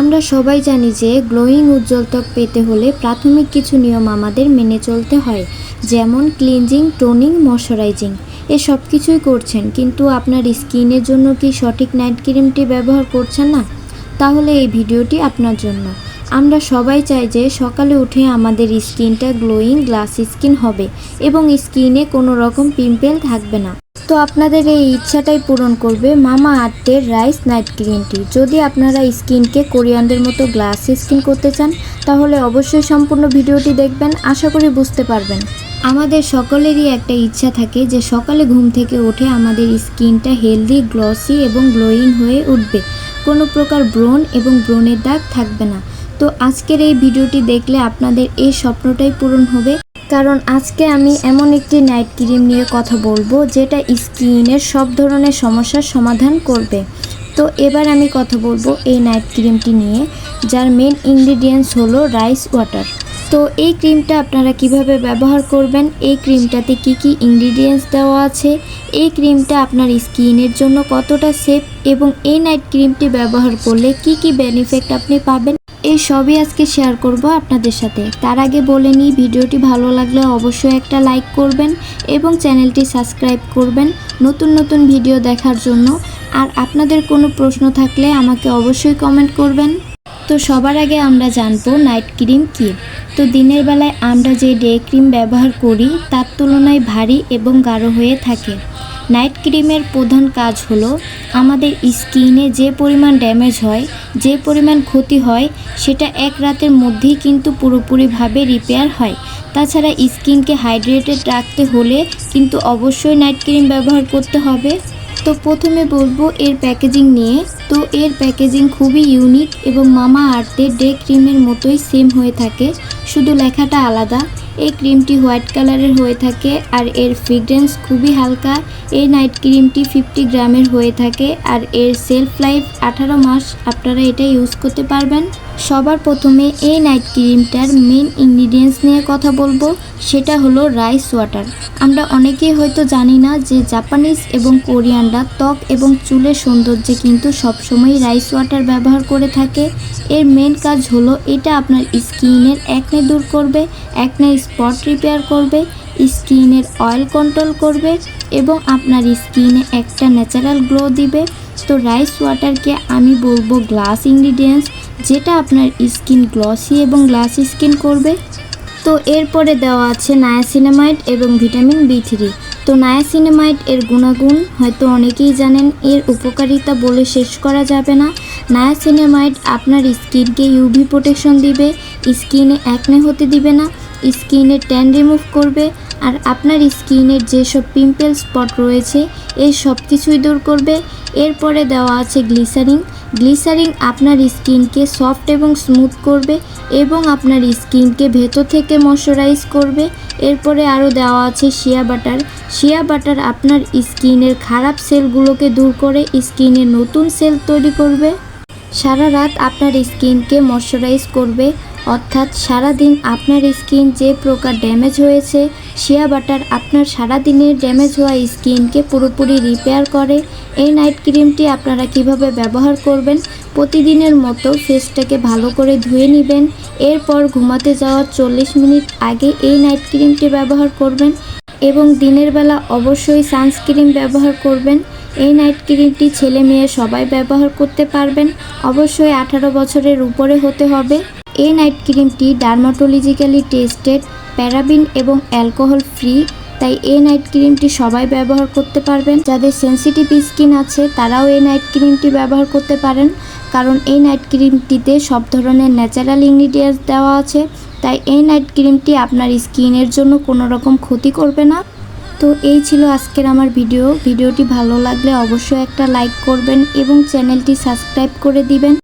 আমরা সবাই জানি যে গ্লোয়িং উজ্জ্বল ত্বক পেতে হলে প্রাথমিক কিছু নিয়ম আমাদের মেনে চলতে হয়, যেমন ক্লিনজিং, টোনিং, ময়শ্চারাইজিং। এ সব কিছুই করছেন, কিন্তু আপনার স্কিনের জন্য কি সঠিক নাইট ক্রিমটি ব্যবহার করছেন না? তাহলে এই ভিডিওটি আপনার জন্য। আমরা সবাই চাই যে সকালে উঠে আমাদের স্কিনটা গ্লোয়িং গ্লাস স্কিন হবে এবং স্কিনে কোনো রকম পিম্পল থাকবে না। তো আপনাদের এই ইচ্ছাটাই পূরণ করবে মামা আর্থের রাইস নাইট ক্রিমটি যদি আপনারা স্কিনকে কোরিয়ানদের মতো গ্লাস স্কিন করতে চান, তাহলে অবশ্যই সম্পূর্ণ ভিডিওটি দেখবেন, আশা করি বুঝতে পারবেন। আমাদের সকলেরই একটা ইচ্ছা থাকে যে সকালে ঘুম থেকে উঠে আমাদের স্কিনটা হেলদি, গ্লসি এবং গ্লোয়িং হয়ে উঠবে। কোনো প্রকার ব্রণ এবং ব্রণের দাগ থাকবে না। তো আজকের এই ভিডিওটি দেখলে আপনাদের এই স্বপ্নটাই পূরণ হবে কারণ আজকে আমি এমন একটি নাইট ক্রিম নিয়ে কথা বলব, যেটা স্কিনের সব ধরনের সমস্যার সমাধান করবে। তো এবার আমি কথা বলব এই নাইট ক্রিমটি নিয়ে, যার মেন ইনগ্রিডিয়েন্টস হলো রাইস ওয়াটার তো এই ক্রিমটা আপনারা কীভাবে ব্যবহার করবেন, এই ক্রিমটাতে কি কি ইনগ্রিডিয়েন্টস দেওয়া আছে, এই ক্রিমটা আপনার স্কিনের জন্য কতটা সেফ এবং এই নাইট ক্রিমটি ব্যবহার করলে কি কি বেনিফিট আপনি পাবেন? এই সবই আজকে শেয়ার করব আপনাদের সাথে। তার আগে বলে নিই, ভিডিওটি ভালো লাগলে অবশ্যই একটা লাইক করবেন এবং চ্যানেলটি সাবস্ক্রাইব করবেন নতুন নতুন ভিডিও দেখার জন্য। আর আপনাদের কোনো প্রশ্ন থাকলে আমাকে অবশ্যই কমেন্ট করবেন। তো সবার আগে আমরা জানব নাইট ক্রিম কী। তো দিনের বেলায় আমরা যে ডে ক্রিম ব্যবহার করি, তার তুলনায় ভারী এবং গাঢ় হয়ে থাকে। নাইট ক্রিমের প্রধান কাজ হলো আমাদের স্কিনে যে পরিমাণ ড্যামেজ হয়, যে পরিমাণ ক্ষতি হয়, সেটা এক রাতের মধ্যেই কিন্তু পুরোপুরিভাবে রিপেয়ার হয়। তাছাড়া স্কিনকে হাইড্রেটেড রাখতে হলে কিন্তু অবশ্যই নাইট ক্রিম ব্যবহার করতে হবে। তো প্রথমে বলব এর প্যাকেজিং নিয়ে। তো এর প্যাকেজিং খুবই ইউনিক এবং মামা আর্থের ডে ক্রিমের মতোই সেম হয়ে থাকে। শুধু লেখাটা আলাদা। এই ক্রিমটি হোয়াইট কালারের হয়ে থাকে আর এর ফ্রিগ্রেন্স খুবই হালকা। এই নাইট ক্রিমটি ফিফটি গ্রামের হয়ে থাকে আর এর সেলফ লাইফ আঠারো মাস। আপনারা এটা ইউজ করতে পারবেন। সবার প্রথমে এই নাইট ক্রিমটার মেন ইনগ্রিডিয়েন্টস নিয়ে কথা বলব, সেটা হলো রাইস ওয়াটার। আমরা অনেকেই হয়তো জানি না যে জাপানিজ এবং কোরিয়ানরা ত্বক এবং চুলের সৌন্দর্যে কিন্তু সবসময় রাইস ওয়াটার ব্যবহার করে থাকে। এর মেন কাজ হলো এটা আপনার স্কিনের একনে দূর করবে, একনে স্পট রিপেয়ার করবে, স্কিনের অয়েল কন্ট্রোল করবে এবং আপনার স্কিনে একটা ন্যাচারাল গ্লো দিবে। তো রাইস ওয়াটারকে আমি বলব গ্লাস ইনগ্রিডিয়েন্টস। যেটা আপনার স্কিন গ্লসি এবং গ্লাস স্কিন করবে। তো এরপরে দেওয়া আছে নায়াসিনামাইড এবং ভিটামিন বি থ্রি তো নায়াসিনামাইড এর গুণাগুণ হয়তো অনেকেই জানেন, এর উপকারিতা বলে শেষ করা যাবে না। নায়াসিনামাইড আপনার স্কিনকে ইউভি প্রোটেকশন দিবে, স্কিনে অ্যাকনে হতে দিবে না স্কিনের ট্যান রিমুভ করবে, আর আপনার স্কিনের যেসব পিম্পল স্পট রয়েছে এই সব কিছুই দূর করবে। এরপরে দেওয়া আছে গ্লিসারিং গ্লিসারিং আপনার স্কিনকে সফট এবং স্মুথ করবে এবং আপনার স্কিনকে ভেতর থেকে ময়শ্চারাইজ করবে। এরপরে আরও দেওয়া আছে শিয়া বাটার। শিয়া বাটার আপনার স্কিনের খারাপ সেলগুলোকে দূর করে স্কিনে নতুন সেল তৈরি করবে। সারা রাত আপনার স্কিনকে ময়শ্চারাইজ করবে। অর্থাৎ সারা দিন আপনার স্কিন যে প্রকার ড্যামেজ হয়েছে, শিয়া বাটার আপনার সারা দিনের ড্যামেজ হওয়া স্কিনকে পুরোপুরি রিপেয়ার করে। এই নাইট ক্রিমটি আপনারা কীভাবে ব্যবহার করবেন, প্রতিদিনের মতো ফেসটাকে ভালো করে ধুয়ে নেবেন। এরপর ঘুমাতে যাওয়ার চল্লিশ মিনিট আগে এই নাইট ক্রিমটি ব্যবহার করবেন এবং দিনের বেলা অবশ্যই সানস্ক্রিন ব্যবহার করবেন। এই নাইট ক্রিমটি ছেলে মেয়ে সবাই ব্যবহার করতে পারবেন। অবশ্যই আঠারো বছরের উপরে হতে হবে। এই নাইট ক্রিমটি ডার্মাটোলজিক্যালি টেস্টেড প্যারাবিন এবং অ্যালকোহল ফ্রি তাই এই নাইট ক্রিমটি সবাই ব্যবহার করতে পারবেন। যাদের সেনসিটিভ স্কিন আছে, তারাও এই নাইট ক্রিমটি ব্যবহার করতে পারেন। কারণ এই নাইট ক্রিমটিতে সব ধরনের ন্যাচারাল ইনগ্রিডিয়েন্টস দেওয়া আছে। তাই এই নাইট ক্রিমটি আপনার স্কিনের জন্য কোনো রকম ক্ষতি করবে না। তো এই ছিল আজকের আমার ভিডিও। ভিডিওটি ভালো লাগলে অবশ্যই একটা লাইক করবেন এবং চ্যানেলটি সাবস্ক্রাইব করে দিবেন।